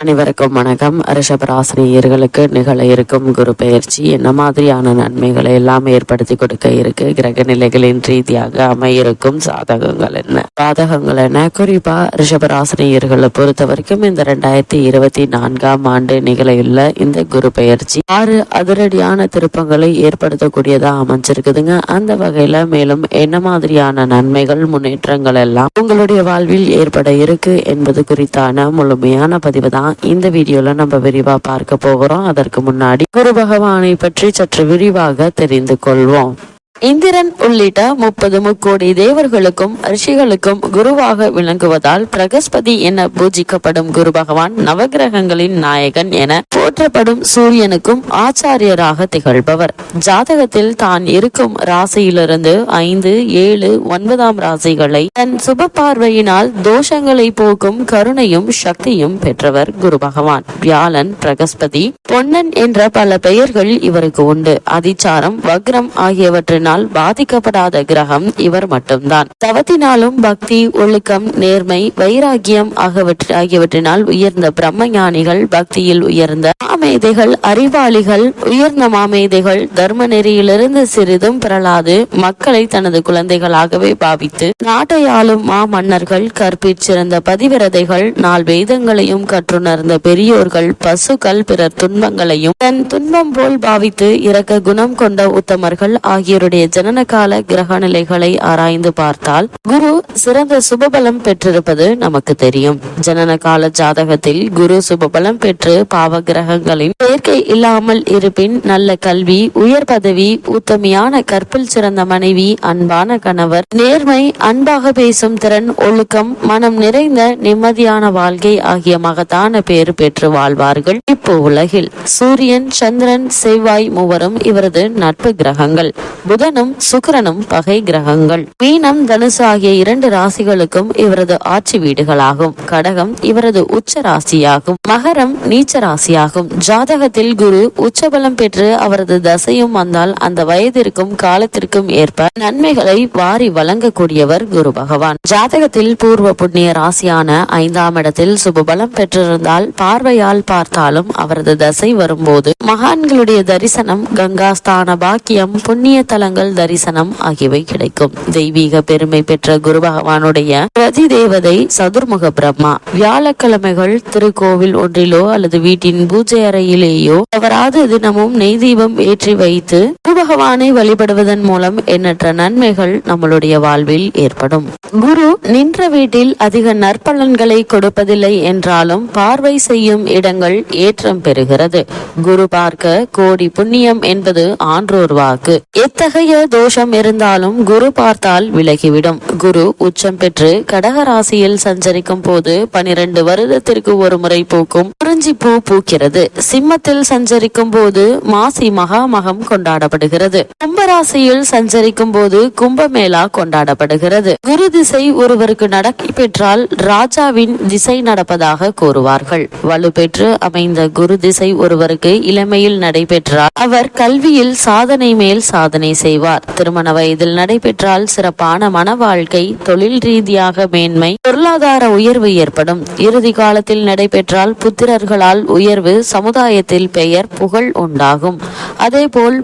அனைவருக்கும் வணக்கம். ரிஷபராசினியர்களுக்கு நிகழ இருக்கும் குரு பெயர்ச்சி என்ன மாதிரியான நன்மைகளை எல்லாம் ஏற்படுத்தி கொடுக்க இருக்கு? கிரக நிலைகளின் ரீதியாக அமையிருக்கும் சாதகங்கள் என்ன? பாதகங்கள் என்ன? குறிப்பா ரிஷபராசினியர்களை பொறுத்த வரைக்கும் இந்த ரெண்டாயிரத்தி இருபத்தி நான்காம் ஆண்டு நிகழையுள்ள இந்த குரு பெயர்ச்சி ஆறு அதிரடியான திருப்பங்களை ஏற்படுத்தக்கூடியதா அமைஞ்சிருக்குதுங்க. அந்த வகையில மேலும் என்ன மாதிரியான நன்மைகள் முன்னேற்றங்கள் எல்லாம் உங்களுடைய வாழ்வில் ஏற்பட இருக்கு என்பது குறித்தான முழுமையான பதிவு தான் இந்த வீடியோல நம்ம விரிவா பார்க்க போகிறோம். அதற்கு முன்னாடி குரு பகவானை பற்றி சற்று விரிவாக தெரிந்து கொள்வோம். இந்திரன் உள்ளிட்ட முப்பது முக்கோடி தேவர்களுக்கும் ரிஷிகளுக்கும் குருவாக விளங்குவதால் பிரகஸ்பதி என பூஜிக்கப்படும் குரு பகவான் நவகிரகங்களின் நாயகன் என போற்றப்படும் சூரியனுக்கும் ஆச்சாரியராக திகழ்பவர். ஜாதகத்தில் தான் இருக்கும் ராசியிலிருந்து ஐந்து ஏழு ஒன்பதாம் ராசிகளை தன் சுப பார்வையினால் தோஷங்களை போக்கும் கருணையும் சக்தியும் பெற்றவர் குரு பகவான். வியாழன் பிரகஸ்பதி பொன்னன் என்ற பல பெயர்கள் இவருக்கு உண்டு. அதிச்சாரம் வக்ரம் ஆகியவற்றின் ஆகியவற்றினால் பாதிக்கப்படாத கிரகம் இவர் மட்டும்தான். தவத்தினாலும் பக்தி ஒழுக்கம் நேர்மை வைராகியம் ஆகியவற்ற ஆகியவற்றினால் உயர்ந்த பிரம்ம ஞானிகள் பக்தியில் உயர்ந்த மாமேதைகள் அறிவாளிகள் உயர்ந்த மாமேதைகள் தர்ம நெறியிலிருந்து சிறிதும் பிறலாது மக்களை தனது குழந்தைகளாகவே பாவித்து நாட்டை ஆளும் மாமன்னர்கள் கற்பிச்சிருந்த பதிவிரதைகள் நால் வேதங்களையும் கற்றுணர்ந்த பெரியோர்கள் பசுக்கள் பிறர் துன்பங்களையும் தன் துன்பம் போல் பாவித்து இறக்க குணம் கொண்ட உத்தமர்கள் ஆகியோருடைய ஜனன கால கிரக நிலைகளை ஆராய்ந்து பார்த்தால் குரு சிறந்த சுபபலம் பெற்றிருப்பது நமக்கு தெரியும். ஜனன கால ஜாதகத்தில் குரு சுபபலம் பெற்று பாவ கிரகங்களின் சேர்க்கை இல்லாமல் இருப்பின் நல்ல கல்வி உயர் பதவி உத்தமையான கற்பில் சிறந்த மனைவி அன்பான கணவர் நேர்மை அன்பாக பேசும் திறன் ஒழுக்கம் மனம் நிறைந்த நிம்மதியான வாழ்க்கை ஆகிய மகத்தான பேறு பெற்று வாழ்வார்கள். இப்போ உலகில் சூரியன் சந்திரன் செவ்வாய் மூவரும் இவரது நட்பு கிரகங்கள். புதனும் சுக்கரனும் பகை கிரகங்கள். மீனம் தனுசு ஆகிய இரண்டு ராசிகளுக்கும் இவரது ஆட்சி வீடுகளாகும். கடகம் இவரது உச்ச ராசியாகும். மகரம் நீச்ச ராசியாகும். ஜாதகத்தில் குரு உச்சபலம் பெற்று அவரது தசையும் வந்தால் அந்த வயதிற்கும் காலத்திற்கும் ஏற்ப நன்மைகளை வாரி வழங்கக்கூடியவர் குரு பகவான். ஜாதகத்தில் பூர்வ புண்ணிய ராசியான ஐந்தாம் இடத்தில் சுபபலம் பெற்றிருந்தால் பார்வையால் பார்த்தாலும் அவரது தசை வரும்போது மகான்களுடைய தரிசனம் கங்கா ஸ்தான பாக்கியம் புண்ணிய தலங்கள் தரிசனம் ஆகியவை கிடைக்கும். தெய்வீக பெருமை பெற்ற குரு பகவானுடைய பிரதி தேவதை சதுர்முக பிரம்மா. வியாழக்கிழமைகள் திருக்கோவில் ஒன்றிலோ அல்லது வீட்டின் பூஜை அறையிலேயோ தவறாது தினமும் நெய் தீபம் ஏற்றி வைத்து பகவானை வழிபடுவதன் மூலம் எண்ணற்ற நன்மைகள் நம்மளுடைய வாழ்வில் ஏற்படும். குரு நின்ற வீட்டில் அதிக நற்பலன்களை கொடுப்பதில்லை என்றாலும் பார்வை செய்யும் இடங்கள் ஏற்றம் பெறுகிறது. குரு பார்க்க கோடி புண்ணியம் என்பது ஆன்றோர் வாக்கு. எத்தகைய தோஷம் இருந்தாலும் குரு பார்த்தால் விலகிவிடும். குரு உச்சம் பெற்று கடக ராசியில் சஞ்சரிக்கும் போது பனிரெண்டு வருடத்திற்கு ஒரு முறை பூக்கும் குறிஞ்சி பூ பூக்கிறது. சிம்மத்தில் சஞ்சரிக்கும் போது மாசி மகாமகம் கொண்டாடப்படுகிறது. கொண்டாடப்படுகிறது. கும்பராசியில் சஞ்சரிக்கும் போது கும்பமேளா கொண்டாடப்படுகிறது. குரு திசை ஒருவருக்கு நடக்கி பெற்றால் ராஜாவின் திசை நடப்பதாக கூறுவார்கள். வலுப்பெற்று அமைந்த குரு திசை ஒருவருக்கு இளமையில் நடைபெற்றால் அவர் கல்வியில் சாதனை மேல் சாதனை செய்வார். திருமண வயதில் நடைபெற்றால் சிறப்பான மன வாழ்க்கை தொழில் ரீதியாக மேன்மை பொருளாதார உயர்வு ஏற்படும். இறுதி காலத்தில் நடைபெற்றால் புத்திரர்களால் உயர்வு சமுதாயத்தில் பெயர் புகழ் உண்டாகும். அதேபோல்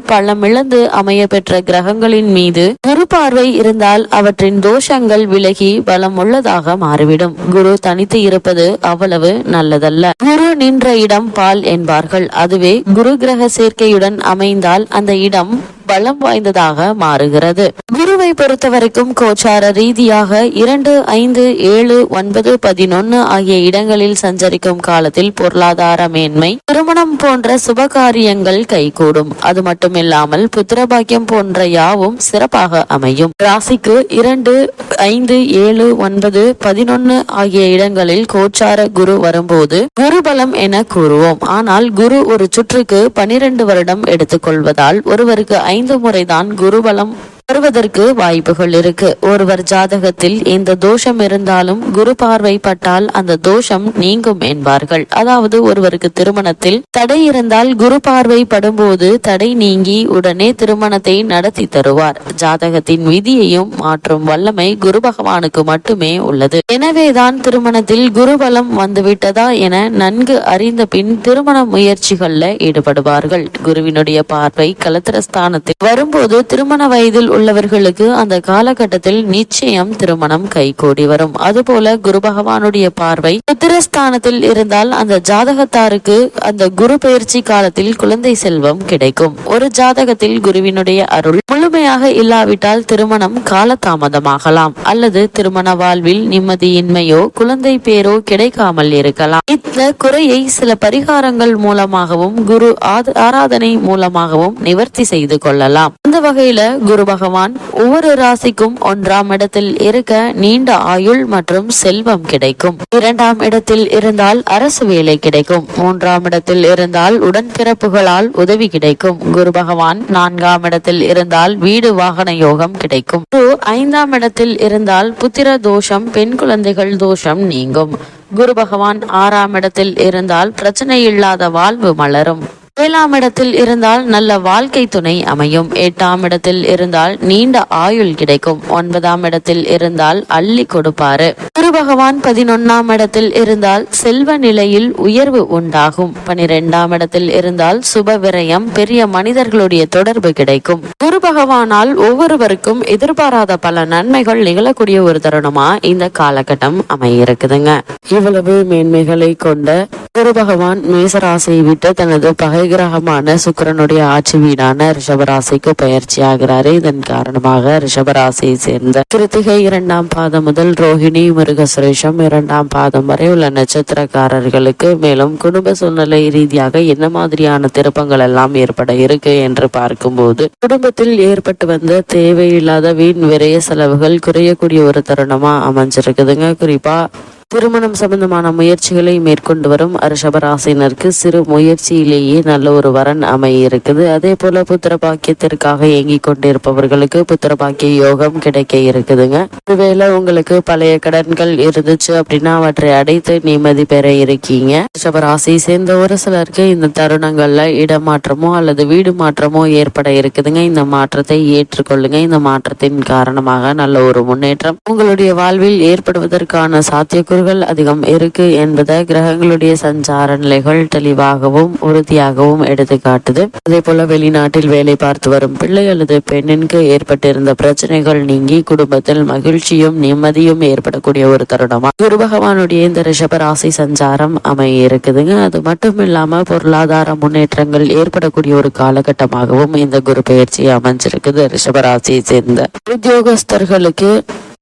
பள்ளமிழந்து அமைய பெற்ற கிரகங்களின் மீது குரு பார்வை இருந்தால் அவற்றின் தோஷங்கள் விலகி பலம் உள்ளதாக மாறிவிடும். குரு தனித்து இருப்பது அவ்வளவு நல்லதல்ல. குரு நின்ற இடம் பால் என்பார்கள். அதுவே குரு கிரக சேர்க்கையுடன் அமைந்தால் அந்த இடம் பலம் வாய்ந்ததாக மாறுகிறது. குருவை பொறுத்த வரைக்கும் கோச்சார ரீதியாக இரண்டு ஐந்து ஏழு ஒன்பது பதினொன்னு ஆகிய இடங்களில் சஞ்சரிக்கும் காலத்தில் பொருளாதார மேன்மை திருமணம் போன்ற சுப காரியங்கள் கைகூடும். அது மட்டுமில்லாமல் புத்திரபாக்கியம் போன்ற யாவும் சிறப்பாக அமையும். ராசிக்கு இரண்டு ஐந்து ஏழு ஒன்பது பதினொன்னு ஆகிய இடங்களில் கோச்சார குரு வரும்போது குரு பலம் என கூறுவோம். ஆனால் குரு ஒரு சுற்றுக்கு பனிரெண்டு வருடம் எடுத்துக்கொள்வதால் ஒருவருக்கு ஐந்து முறைதான் குருபலம் வருவதற்கு வாய்ப்புகள் இருக்கு. ஒருவர் ஜாதகத்தில் இந்த தோஷம் இருந்தாலும் குரு பார்வை பட்டால் அந்த தோஷம் நீங்கும் என்பார்கள். அதாவது ஒருவருக்கு திருமணத்தில் தடை இருந்தால் குரு பார்வை படும்போது தடை நீங்கி உடனே திருமணத்தை நடத்தி தருவார். ஜாதகத்தின் விதியையும் மாற்றும் வல்லமை குரு பகவானுக்கு மட்டுமே உள்ளது. எனவேதான் திருமணத்தில் குருபலம் வந்துவிட்டதா என நன்கு அறிந்த பின் திருமண முயற்சிகள்ல ஈடுபடுவார்கள். குருவினுடைய பார்வை கலத்திரஸ்தானத்தில் வரும்போது திருமண வயதில் உள்ளவர்களுக்கு அந்த காலகட்டத்தில் நிச்சயம் திருமணம் கைகூடி வரும். அதுபோல குரு பகவானுடைய பார்வை புத்திரஸ்தானத்தில் இருந்தால் அந்த ஜாதகத்தாருக்கு அந்த குரு பயிற்சி காலத்தில் குழந்தை செல்வம் கிடைக்கும். ஒரு ஜாதகத்தில் குருவினுடைய அருள் முழுமையாக இல்லாவிட்டால் திருமணம் காலதாமதமாகலாம். அல்லது திருமண வாழ்வில் நிம்மதியின்மையோ குழந்தை பேரோ கிடைக்காமல் இருக்கலாம். இந்த குறையை சில பரிகாரங்கள் மூலமாகவும் குரு ஆராதனை மூலமாகவும் நிவர்த்தி செய்து கொள்ளலாம். அந்த வகையில குரு பகவான் ஒவ்வொரு ராசிக்கும் ஒன்றாம் இடத்தில் இருக்க நீண்ட ஆயுள் மற்றும் செல்வம் கிடைக்கும். இரண்டாம் இடத்தில் இருந்தால் அரசு வேலை கிடைக்கும். மூன்றாம் இடத்தில் இருந்தால் உடன்பிறப்புகளால் உதவி கிடைக்கும். குரு பகவான் நான்காம் இடத்தில் இருந்தால் வீடு வாகன யோகம் கிடைக்கும். குரு ஐந்தாம் இடத்தில் இருந்தால் புத்திர தோஷம் பெண் குழந்தைகள் தோஷம் நீங்கும். குரு பகவான் ஆறாம் இடத்தில் இருந்தால் பிரச்சனை இல்லாத வாழ்வு மலரும். ஏழாம் இடத்தில் இருந்தால் நல்ல வாழ்க்கை துணை அமையும். எட்டாம் இடத்தில் இருந்தால் நீண்ட ஆயுள் கிடைக்கும். ஒன்பதாம் இடத்தில் இருந்தால் அள்ளி கொடுப்பாரு. குரு பகவான் பதினொன்னாம் இடத்தில் இருந்தால் செல்வ நிலையில் உயர்வு உண்டாகும். பனிரெண்டாம் இடத்தில் இருந்தால் சுப விரயம் பெரிய மனிதர்களுடைய தொடர்பு கிடைக்கும். குரு பகவானால் ஒவ்வொருவருக்கும் எதிர்பாராத பல நன்மைகள் நிகழக்கூடிய ஒரு தருணமா இந்த காலகட்டம் அமையிருக்குதுங்க இவ்வளவு மேன்மைகளை கொண்ட குரு பகவான் மேசராசியை விட்டு தனது பகை கிரகமான சுக்கிரனுடைய ஆட்சி வீடான ரிஷபராசிக்கு பயிற்சி ஆகிறாரு. இதன் காரணமாக ரிஷபராசியை சேர்ந்த கிருத்திகை இரண்டாம் பாதம் முதல் ரோஹிணி மிருகசுரேஷம் இரண்டாம் பாதம் வரை உள்ள நட்சத்திரக்காரர்களுக்கு மேலும் குடும்ப சூழ்நிலை ரீதியாக என்ன மாதிரியான திருப்பங்கள் எல்லாம் ஏற்பட இருக்கு என்று பார்க்கும்போது குடும்பத்தில் ஏற்பட்டு வந்த தேவையில்லாத வீண் விரைய செலவுகள் குறையக்கூடிய ஒரு தருணமா அமைஞ்சிருக்குதுங்க. குறிப்பா திருமணம் சம்பந்தமான முயற்சிகளை மேற்கொண்டு வரும் ரிஷபராசினருக்கு சிறு முயற்சியிலேயே நல்ல ஒரு வரன் அமைய இருக்குது அதே போல புத்திர பாக்கியத்திற்காக இயங்கிக் கொண்டிருப்பவர்களுக்கு புத்திர பாக்கிய யோகம் கிடைக்க இருக்குதுங்க. ஒருவேளை உங்களுக்கு பழைய கடன்கள் இருந்துச்சு அப்படின்னா அவற்றை அடைத்து நிம்மதி பெற இருக்கீங்க. ரிஷபராசியை சேர்ந்த ஒரு சிலருக்கு இந்த தருணங்கள்ல இடமாற்றமோ அல்லது வீடு மாற்றமோ ஏற்பட இருக்குதுங்க. இந்த மாற்றத்தை ஏற்றுக்கொள்ளுங்க. இந்த மாற்றத்தின் காரணமாக நல்ல ஒரு முன்னேற்றம் உங்களுடைய வாழ்வில் ஏற்படுவதற்கான சாத்தியக்கூறுகள் அதிகம் இருக்கு என்பதை கிரகங்களுடைய சஞ்சார நிலைகள் தெளிவாகவும் உறுதியாகவும் எடுத்து காட்டுது. அதே போல வெளிநாட்டில் வேலை பார்த்து வரும் பிள்ளை அல்லது பெண்ணிற்கு ஏற்பட்டிருந்த பிரச்சனைகள் நீங்கி குடும்பத்தில் மகிழ்ச்சியும் நிம்மதியும் ஏற்படக்கூடிய ஒரு தருணமா? குரு பகவானுடைய இந்த ரிஷப ராசி சஞ்சாரம் அமைய இருக்குதுங்க அது மட்டும் இல்லாம பொருளாதார முன்னேற்றங்கள் ஏற்படக்கூடிய ஒரு காலகட்டமாகவும் இந்த குரு பயிற்சி அமைஞ்சிருக்குது. ரிஷபராசியை சேர்ந்த உத்தியோகஸ்தர்களுக்கு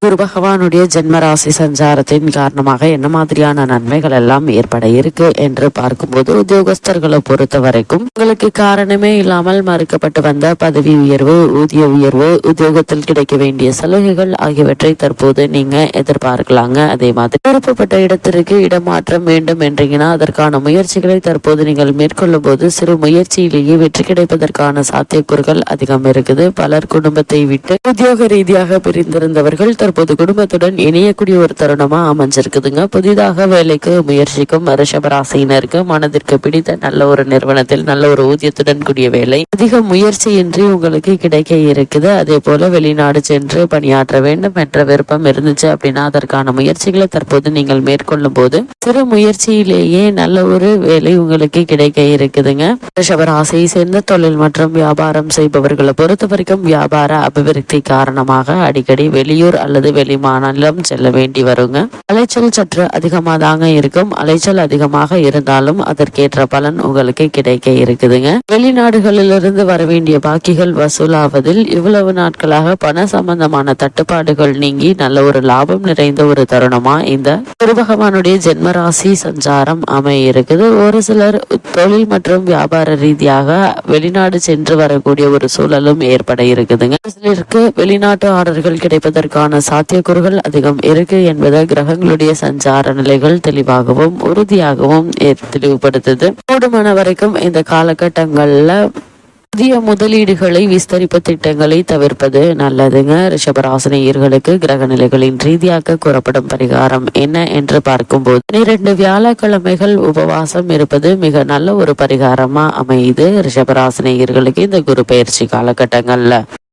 குரு பகவானுடைய ஜென்மராசி சஞ்சாரத்தின் காரணமாக என்ன மாதிரியான நன்மைகள் எல்லாம் ஏற்பட இருக்கு என்று பார்க்கும்போது உத்தியோகஸ்தர்களை பொறுத்த வரைக்கும் உங்களுக்கு காரணமே இல்லாமல் மறுக்கப்பட்டு வந்த பதவி உயர்வு ஊதிய உயர்வு உத்தியோகத்தில் கிடைக்க வேண்டிய சலுகைகள் ஆகியவற்றை தற்போது நீங்க எதிர்பார்க்கலாங்க. அதே மாதிரி விருப்பப்பட்ட இடத்திற்கு இடமாற்றம் வேண்டும் என்றீங்கன்னா அதற்கான முயற்சிகளை தற்போது நீங்கள் மேற்கொள்ளும் போது சிறு முயற்சியிலேயே வெற்றி கிடைப்பதற்கான சாத்தியக்கூறுகள் அதிகம் இருக்குது. பலர் குடும்பத்தை விட்டு உத்தியோக ரீதியாக பிரிந்திருந்தவர்கள் தற்போது குடும்பத்துடன் இணையக்கூடிய ஒரு தருணமா அமைஞ்சிருக்குதுங்க. புதிதாக வேலைக்கு முயற்சிக்கும் ரிஷபராசினருக்கு மனதிற்கு பிடித்த நல்ல ஒரு நிறுவனத்தில் நல்ல ஒரு ஊதியத்துடன் கூடிய வேலை. அதிக முயற்சியின்றி உங்களுக்கு கிடைக்க இருக்குது. அதே போல வெளிநாடு சென்று பணியாற்ற வேண்டும். என்ற விருப்பம் இருந்துச்சு அப்படின்னா அதற்கான முயற்சிகளை தற்போது நீங்கள் மேற்கொள்ளும் போது சிறு முயற்சியிலேயே நல்ல ஒரு வேலை உங்களுக்கு கிடைக்க இருக்குதுங்க. ரிஷபராசியை சேர்ந்த தொழில் மற்றும் வியாபாரம் செய்பவர்களை பொறுத்த வரைக்கும் வியாபார அபிவிருத்தி காரணமாக அடிக்கடி வெளியூர் அல்லது வெளி மாநிலம் செல்ல வேண்டி வருங்க. அலைச்சல் சற்று அதிகமாக தாங்க இருக்கும். அலைச்சல் அதிகமாக இருந்தாலும் அதற்கேற்ற பலன் உங்களுக்கு கிடைக்க இருக்குதுங்க. வெளிநாடுகளிலிருந்து வர வேண்டிய பாக்கிகள் வசூலாவதில் இவ்வளவு நாட்களாக பண சம்பந்தமான தட்டுப்பாடுகள் நீங்கி நல்ல ஒரு லாபம் நிறைந்த ஒரு தருணமா இந்த? குருபகவானுடைய ஜென்மராசி சஞ்சாரம் அமைய இருக்குது ஒரு சிலர் தொழில் மற்றும் வியாபார ரீதியாக வெளிநாடு சென்று வரக்கூடிய ஒரு சூழலும் ஏற்பட இருக்குதுங்க. சிலருக்கு வெளிநாட்டு ஆர்டர்கள் கிடைப்பதற்கான சாத்தியக்கூறுகள் அதிகம் இருக்கு என்பதை கிரகங்களுடைய சஞ்சார நிலைகள் தெளிவாகவும் உறுதியாகவும் தெளிவுபடுத்துது. கூடுமான வரைக்கும் இந்த காலகட்டங்கள்ல புதிய முதலீடுகளை விஸ்தரிப்பு திட்டங்களை தவிர்ப்பது நல்லதுங்க. ரிஷபராசனியர்களுக்கு கிரக நிலைகளின் ரீதியாக கூறப்படும் பரிகாரம் என்ன என்று பார்க்கும்போது இரண்டு வியாழக்கிழமைகள் உபவாசம் இருப்பது மிக நல்ல ஒரு பரிகாரமா அமையுது ரிஷபராசனியர்களுக்கு இந்த குரு பயிற்சி காலகட்டங்கள்ல.